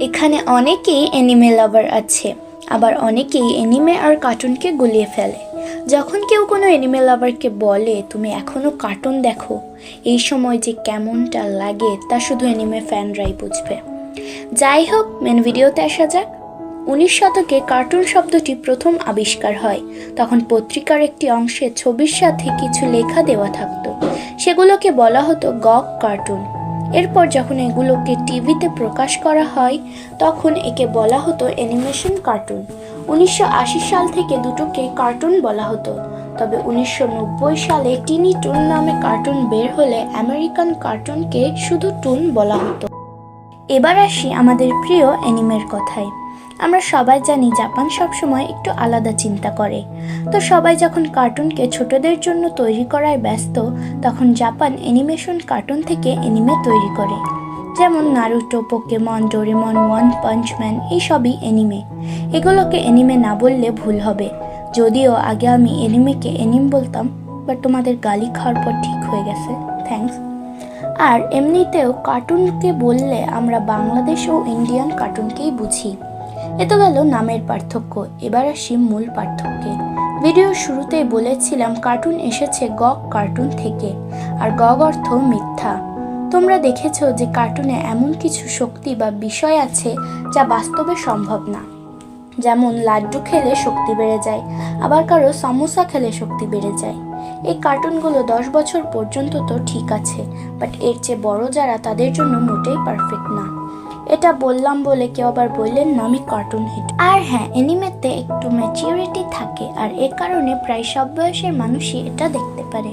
এখানে অনেকেই অ্যানিমে লাভার আছে, আবার অনেকেই অ্যানিমে আর কার্টুনকে গুলিয়ে ফেলে। যখন কেউ কোনো অ্যানিমে লাভারকে বলে, তুমি এখনও কার্টুন দেখো? এই সময় যে কেমনটা লাগে, তা শুধু অ্যানিমে ফ্যানরাই বুঝবে। যাই হোক মেন ভিডিওতে আসা যাক। উনিশ শতকে কার্টুন শব্দটি প্রথম আবিষ্কার হয়। তখন পত্রিকার একটি অংশে ছবির সাথে কিছু লেখা দেওয়া থাকতো। সেগুলোকে বলা হতো গগ কার্টুন এরপর যখন এগুলোকে টিভিতে প্রকাশ করা হয়, তখন একে বলা হতো অ্যানিমেশন কার্টুন। উনিশশো আশি সাল থেকে দুটোকে কার্টুন বলা হতো। তবে উনিশশো নব্বই সালে টিনি টুন নামে কার্টুন বের হলে আমেরিকান কার্টুনকে শুধু টুন বলা হতো। এবার আসি আমাদের প্রিয় অ্যানিমের কথায়। আমরা সবাই জানি জাপান সবসময় একটু আলাদা চিন্তা করে। তো সবাই যখন কার্টুনকে ছোটদের জন্য তৈরি করায় ব্যস্ত, তখন জাপান অ্যানিমেশন কার্টুন থেকে অ্যানিমে তৈরি করে। যেমন Naruto, Pokemon, Doraemon, One Punch Man এইসবই অ্যানিমে। এগুলোকে অ্যানিমে না বললে ভুল হবে। যদিও আগে আমি অ্যানিমেকে অ্যানিম বলতাম, বাট তোমাদের গালি খাওয়ার পর ঠিক হয়ে গেছে। থ্যাঙ্কস। আর এমনিতেও কার্টুনকে বললে আমরা বাংলাদেশ ও ইন্ডিয়ান কার্টুনকেই বুঝি। এ তো গেল নামের পার্থক্য, এবার আসি মূল পার্থক্যে। ভিডিওর শুরুতেই বলেছিলাম কার্টুন এসেছে গগ কার্টুন থেকে, আর গগ অর্থ মিথ্যা। তোমরা দেখেছ যে কার্টুনে এমন কিছু শক্তি বা বিষয় আছে যা বাস্তবে সম্ভব না। যেমন লাড্ডু খেলে শক্তি বেড়ে যায়, আবার কারও সমোসা খেলে শক্তি বেড়ে যায়। এই কার্টুনগুলো দশ বছর পর্যন্ত তো ঠিক আছে বাট এর চেয়ে বড় যারা তাদের জন্য মোটেই পারফেক্ট না। এটা বললাম বলে কেউ আবার বললেন না আমি কার্টুন হিট আর হ্যাঁ এনিমেতে একটু ম্যাচিউরিটি থাকে, আর এ কারণে প্রায় সব বয়সের মানুষই এটা দেখতে পারে।